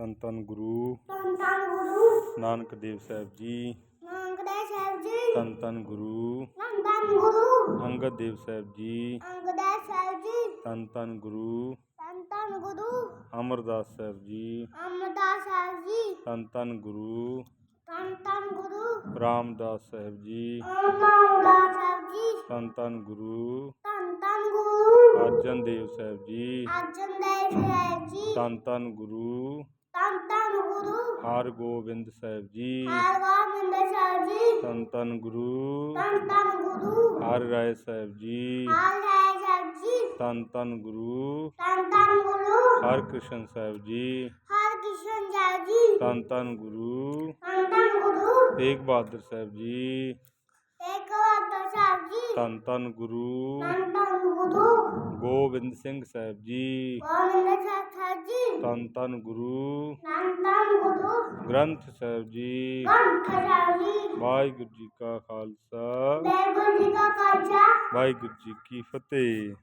ਧੰਨ ਧੰਨ ਗੁਰੂ ਧੰਨ ਧੰਨ ਗੁਰੂ ਨਾਨਕ ਦੇਵ ਸਾਹਿਬ ਜੀ ਨਾਨਕ ਦੇਵ ਸਾਹਿਬ ਜੀ ਧੰਨ ਧੰਨ ਗੁਰੂ ਧੰਨ ਧੰਨ ਗੁਰੂ ਅੰਗਦ ਦੇਵ ਸਾਹਿਬ ਜੀ ਅੰਗਦ ਦੇਵ ਸਾਹਿਬ ਜੀ ਧੰਨ ਧੰਨ ਗੁਰੂ ਧੰਨ ਧੰਨ ਗੁਰੂ ਅਮਰਦਾਸ ਸਾਹਿਬ ਜੀ ਅਮਰਦਾਸ ਸਾਹਿਬ ਜੀ ਧੰਨ ਧੰਨ ਗੁਰੂ ਧੰਨ ਧੰਨ ਗੁਰੂ ਰਾਮਦਾਸ ਸਾਹਿਬ ਜੀ ਅਮਰਦਾਸ ਸਾਹਿਬ ਜੀ ਧੰਨ ਧੰਨ ਗੁਰੂ ਧੰਨ ਧੰਨ ਗੁਰੂ ਅਰਜਨ ਦੇਵ ਸਾਹਿਬ ਜੀ ਅਰਜਨ ਦੇਵ ਸਾਹਿਬ ਜੀ ਧੰਨ ਧੰਨ ਗੁਰੂ ਗੁਰੂ ਹਰਗੋਬਿੰਦ ਸਾਹਿਬ ਜੀ। ਹਰਗੋਬਿੰਦ ਸਾਹਿਬ ਜੀ। ਧੰਨ ਗੁਰੂ। ਧੰਨ ਗੁਰੂ। ਹਰ ਰਾਏ ਸਾਹਿਬ ਜੀ। ਹਰ ਰਾਏ ਸਾਹਿਬ ਜੀ। ਧੰਨ ਗੁਰੂ। ਧੰਨ ਗੁਰੂ। ਹਰ ਕ੍ਰਿਸ਼ਨ ਸਾਹਿਬ ਜੀ। ਹਰ ਕ੍ਰਿਸ਼ਨ ਸਾਹਿਬ ਜੀ। ਧੰਨ ਗੁਰੂ। ਧੰਨ ਗੁਰੂ। ਤੇਗ ਬਹਾਦਰ ਸਾਹਿਬ ਜੀ। ਧੰਨ ਧੰਨ ਗੁਰੂ। ਧੰਨ ਧੰਨ ਗੁਰੂ। ਗੋਬਿੰਦ ਸਿੰਘ ਸਾਹਿਬ ਜੀ। ਗੋਬਿੰਦ ਸਾਹਿਬ ਜੀ। ਧੰਨ ਧੰਨ ਗੁਰੂ। ਧੰਨ ਧੰਨ ਗੁਰੂ। ਗ੍ਰੰਥ ਸਾਹਿਬ ਜੀ। ਗੰਠ ਸਾਹਿਬ ਜੀ। ਵਾਹਿਗੁਰੂ ਜੀ ਕਾ ਖਾਲਸਾ। ਵਾਹਿਗੁਰੂ ਜੀ ਕਾ ਖਾਲਸਾ। ਵਾਹਿਗੁਰੂ ਜੀ ਕੀ ਫਤਿਹ।